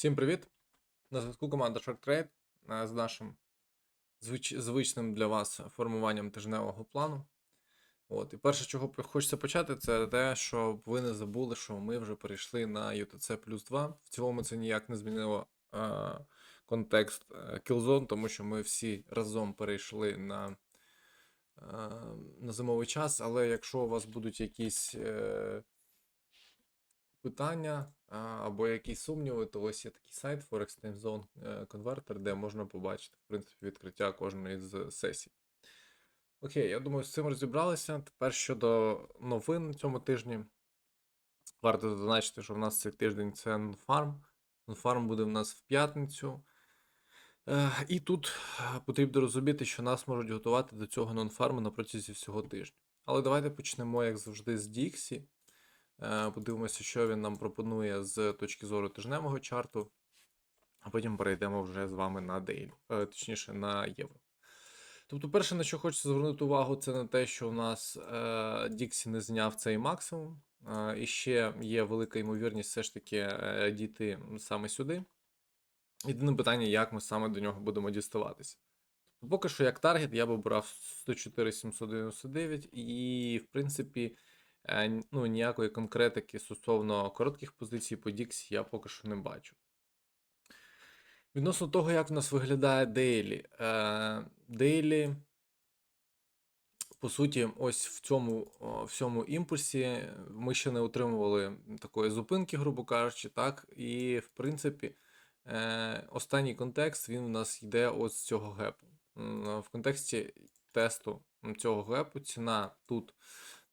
Всім привіт! На зв'язку команда SharkTrade е, з нашим звич... звичним для вас формуванням тижневого плану. От. І перше, чого хочеться почати, це те, щоб ви не забули, що ми вже перейшли на UTC плюс 2. В цілому це ніяк не змінило е, контекст Killzone, тому що ми всі разом перейшли на, е, на зимовий час. Але якщо у вас будуть якісь. Е, питання або якісь сумніви, то ось є такий сайт Forex Time Zone е, Converter, де можна побачити, в принципі, відкриття кожної з сесій. Окей, я думаю, з цим розібралися. Тепер щодо новин на цьому тижні. Варто зазначити, що в нас цей тиждень це Nonfarm. Nonfarm буде в нас в п'ятницю. Е, І тут е, потрібно розуміти, що нас можуть готувати до цього нонфарму на протязі всього тижня. Але давайте почнемо, як завжди, з Dixie. Е, Подивимося, що він нам пропонує з точки зору тижневого чарту, а потім перейдемо вже з вами на Daily, е, точніше на євро. Тобто, перше, на що хочеться звернути увагу, це на те, що у нас е, Dixie не зняв цей максимум. І ще є велика ймовірність все ж таки дійти саме сюди. Єдине питання, як ми саме до нього будемо діставатися. Поки що, як таргет, я б обрав 104 799, і, в принципі, ну, ніякої конкретики стосовно коротких позицій по Dix я поки що не бачу. Відносно того, як в нас виглядає Daily. Е, Daily, по суті, ось в цьому в цьому імпульсі ми ще не отримували такої зупинки, грубо кажучи, так. І, в принципі, е, останній контекст він у нас йде ось з цього гепу. В контексті тесту цього гепу ціна тут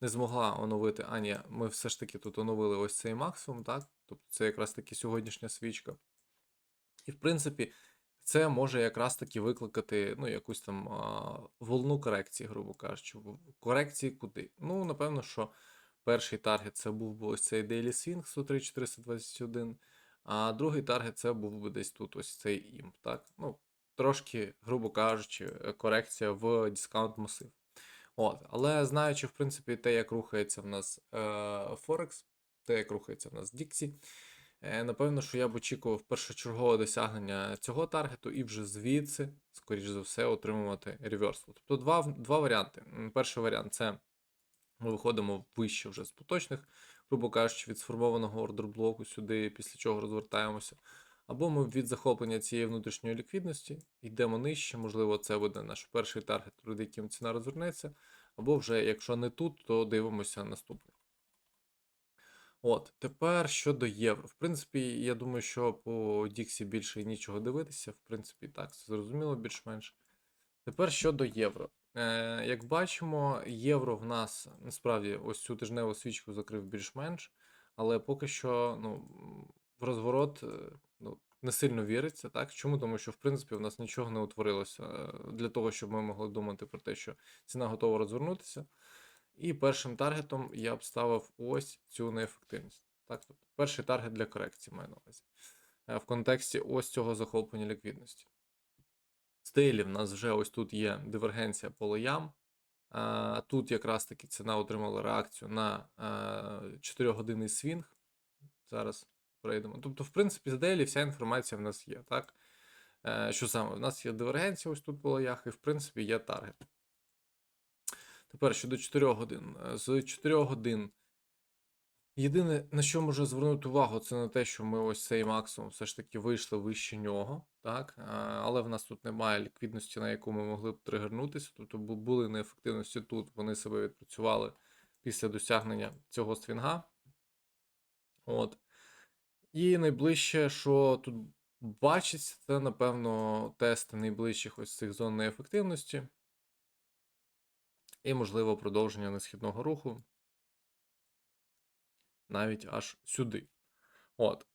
не змогла оновити. А, ми все ж таки тут оновили ось цей максимум, так? Тобто це якраз таки сьогоднішня свічка. І, в принципі, це може якраз таки викликати ну, якусь там а, волну корекції, грубо кажучи. Корекції куди? Ну, напевно, що перший таргет це був би ось цей Daily Swing 103 421, а другий таргет це був би десь тут ось цей імп. Так? Ну, трошки, грубо кажучи, корекція в дискаунт масив. От, але знаючи, в принципі, те, як рухається в нас е, Форекс, те, як рухається в нас Dixie, е, напевно, що я б очікував першочергове досягнення цього таргету і вже звідси, скоріш за все, отримувати реверсал. Тобто два, два варіанти. Перший варіант це ми виходимо вище вже з поточних, грубо кажучи, від сформованого ордерблоку сюди, після чого розвертаємося. Або ми від захоплення цієї внутрішньої ліквідності йдемо нижче, можливо, це буде наш перший таргет, перед яким ціна розвернеться. Або вже, якщо не тут, то дивимося наступний. От, тепер щодо євро. В принципі, я думаю, що по Діксі більше нічого дивитися. В принципі, так, це зрозуміло більш-менш. Тепер щодо євро. Е, як бачимо, євро в нас насправді ось цю тижневу свічку закрив більш-менш, але поки що ну, в розворот е, ну, не сильно віриться. Так? Чому? Тому що в принципі в нас нічого не утворилося е, для того, щоб ми могли думати про те, що ціна готова розвернутися. І першим таргетом я б ставив ось цю неефективність. Так? Тобто перший таргет для корекції маю на увазі. Е, В контексті ось цього захоплення ліквідності. Стилі в нас вже ось тут є дивергенція по лоям. Тут якраз таки ціна отримала реакцію на 4-годинний свінг. Зараз перейдемо. Тобто, в принципі, з Дейлі вся інформація в нас є. так? Е, Що саме? У нас є дивергенція ось тут по лоях, і в принципі є таргет. Тепер щодо 4 годин. Е, З 4 годин. Єдине, на що можу звернути увагу, це на те, що ми ось цей максимум все ж таки вийшли вище нього, так? Але в нас тут немає ліквідності, на яку ми могли б тригернутися. Тобто були неефективності тут, вони себе відпрацювали після досягнення цього свінга. От. І найближче, що тут бачиться, це, напевно, тести найближчих ось цих зон неефективності. І, можливо, продовження несхідного руху навіть аж сюди. От.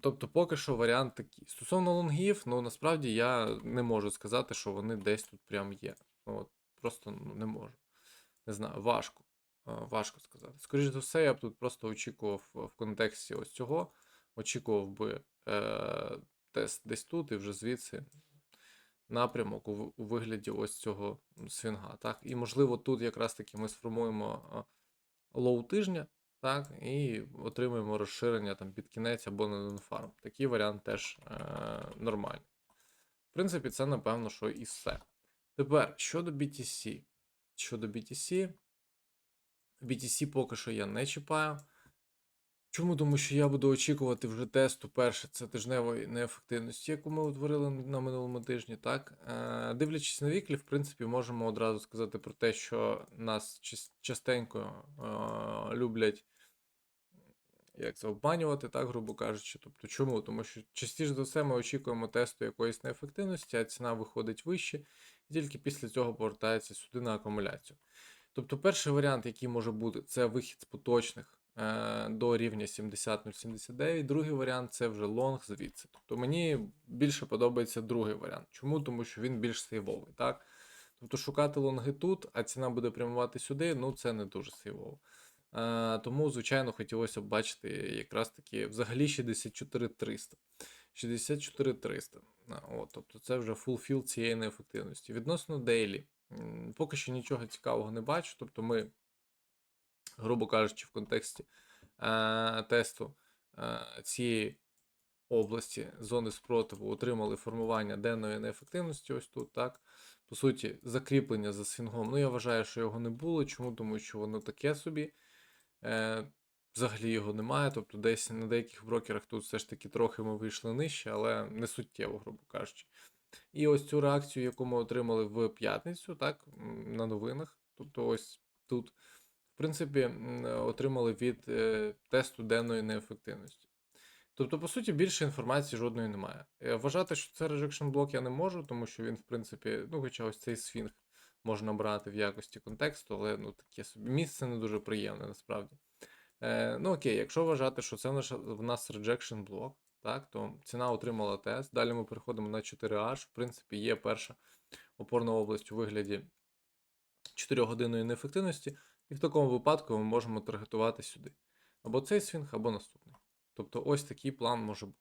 Тобто, поки що варіант такий. Стосовно лонгів, ну насправді я не можу сказати, що вони десь тут прям є. Ну, От, просто ну, не можу. Не знаю, важко. Е, Важко сказати. Скоріше за все, я б тут просто очікував в контексті ось цього. Очікував би е, тест десь тут і вже звідси напрямок у, у вигляді ось цього свінга. Так? І можливо, тут якраз таки ми сформуємо лоу тижня, Так, і отримуємо розширення там під кінець або на нонфарм. Такий варіант теж е, нормальний. В принципі, це напевно, що і все. Тепер щодо BTC. Щодо BTC, BTC поки що я не чіпаю. Чому? Тому що я буду очікувати вже тесту перше, це тижневої неефективності, яку ми утворили на минулому тижні. Так, е, дивлячись на віклі, в принципі, можемо одразу сказати про те, що нас частенько е, люблять як це обманювати, так, грубо кажучи. Тобто, чому? Тому що частіше за все ми очікуємо тесту якоїсь неефективності, а ціна виходить вище, і тільки після цього повертається сюди на акумуляцію. Тобто, перший варіант, який може бути, це вихід з поточних до рівня 70-079. Другий варіант це вже лонг звідси. Тобто мені більше подобається другий варіант. Чому? Тому що він більш сейвовий. Так? Тобто шукати лонги тут, а ціна буде прямувати сюди, ну це не дуже сейвово. Е, тому, звичайно, хотілося б бачити якраз таки взагалі 64 300. 64 300. А, От, тобто це вже фулфіл цієї неефективності. Відносно Daily, поки що нічого цікавого не бачу. Тобто ми, грубо кажучи, в контексті е, тесту е, цієї області зони спротиву отримали формування денної неефективності. Ось тут, так. По суті, закріплення за свінгом. Ну, я вважаю, що його не було. Чому? Тому що воно таке собі. Е, взагалі його немає. Тобто, десь на деяких брокерах тут все ж таки трохи ми вийшли нижче, але не суттєво, грубо кажучи. І ось цю реакцію, яку ми отримали в п'ятницю, так, на новинах. Тобто, ось тут, принципі, отримали від е, тесту денної неефективності. Тобто, по суті, більше інформації жодної немає. Е, Вважати, що це rejection блок я не можу, тому що він, в принципі, ну, хоча ось цей свінг можна брати в якості контексту, але ну, таке собі місце не дуже приємне насправді. Е, ну окей, якщо вважати, що це в нас rejection блок, так, то ціна отримала тест. Далі ми переходимо на 4H. В принципі, є перша опорна область у вигляді 4-годинної неефективності, і в такому випадку ми можемо таргетувати сюди. Або цей свінг, або наступний. Тобто ось такий план може бути.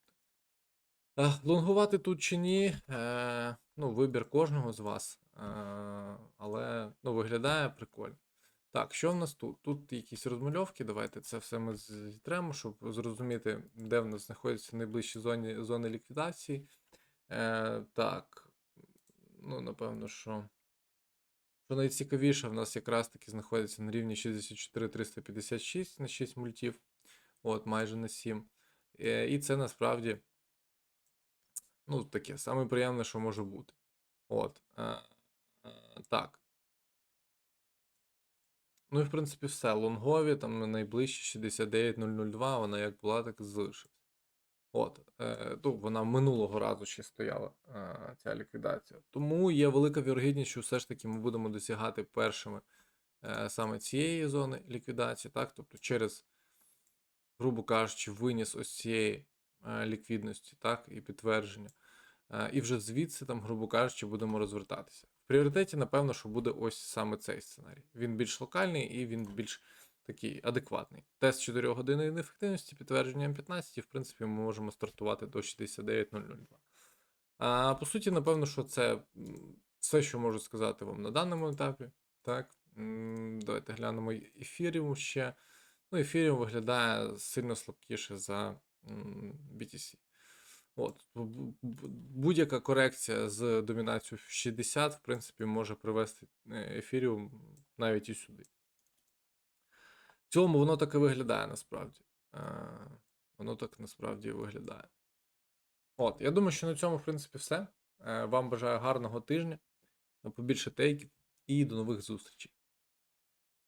Лонгувати тут чи ні, е, ну, вибір кожного з вас. Е, але ну, виглядає прикольно. Так, що в нас тут? Тут якісь розмальовки. Давайте це все ми зітремо, щоб зрозуміти, де в нас знаходяться найближчі зони, зони ліквідації. Е, так, ну, напевно, що. Що найцікавіше, в нас якраз таки знаходиться на рівні 64-356 на 6 мультів. От, майже на 7. Е, і це насправді, ну, таке, саме приємне, що може бути. От. Е, е, так. Ну і в принципі все. Лонгові, там найближче 69002, вона як була, так і залишилась. От, е, ну, вона минулого разу ще стояла, е, ця ліквідація. Тому є велика вірогідність, що все ж таки ми будемо досягати першими е, саме цієї зони ліквідації, так? Тобто через, грубо кажучи, виніс ось цієї ліквідності, так, і підтвердження. І вже звідси, там, грубо кажучи, будемо розвертатися. В пріоритеті, напевно, що буде ось саме цей сценарій. Він більш локальний і він більш такий адекватний. Тест 4 години неефективності, підтвердження М15, і в принципі ми можемо стартувати до 69002. А по суті, напевно, що це все, що можу сказати вам на даному етапі. Так, давайте глянемо ефіріум ще. Ну, ефіріум виглядає сильно слабкіше за BTC. От, бу- бу- бу- будь-яка корекція з домінацією в 60, в принципі, може привести ефіріум навіть і сюди. В цілому воно так і виглядає насправді. Е, Воно так насправді виглядає. От, я думаю, що на цьому, в принципі, все. Е, Вам бажаю гарного тижня, побільше тейків і до нових зустрічей.